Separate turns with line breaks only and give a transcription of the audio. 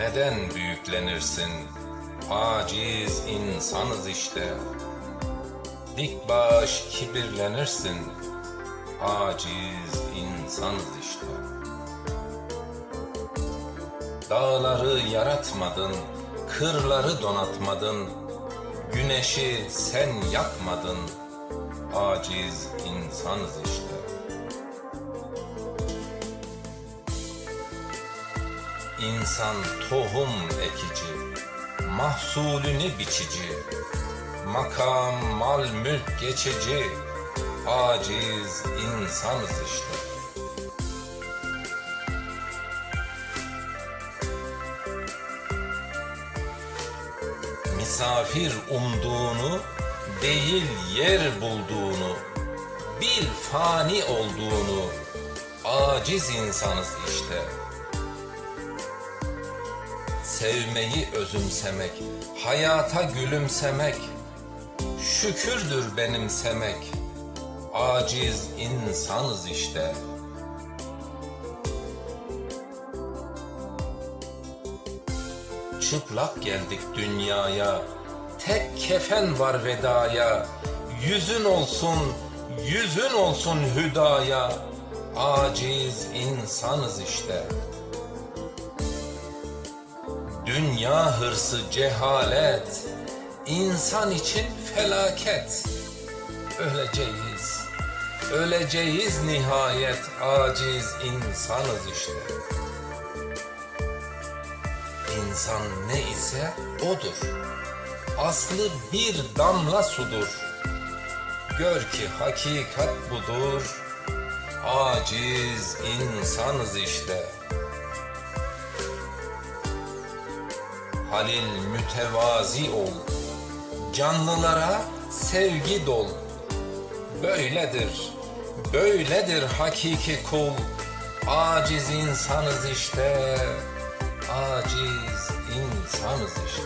Neden büyüklenirsin? Aciz insanız işte. Dik baş kibirlenirsin. Aciz insanız işte. Dağları yaratmadın, kırları donatmadın. Güneşi sen yakmadın. Aciz insanız işte. İnsan tohum ekici, mahsulünü biçici, makam, mal, mülk geçici, aciz insanız işte. Misafir umduğunu, değil yer bulduğunu, bil fani olduğunu, aciz insanız işte. Sevmeyi özümsemek, hayata gülümsemek, şükürdür benimsemek, aciz insanız işte. Çıplak geldik dünyaya, tek kefen var vedaya, yüzün olsun, yüzün olsun hüdaya, aciz insanız işte.'' Dünya hırsı cehalet, insan için felaket. Öleceğiz, öleceğiz nihayet aciz insanız işte. İnsan ne ise odur. Aslı bir damla sudur. Gör ki hakikat budur. Aciz insanız işte.'' Halil mütevazi ol. Canlılara sevgi dol. Böyledir, böyledir hakiki kul. Aciz insanız işte, aciz insanız işte.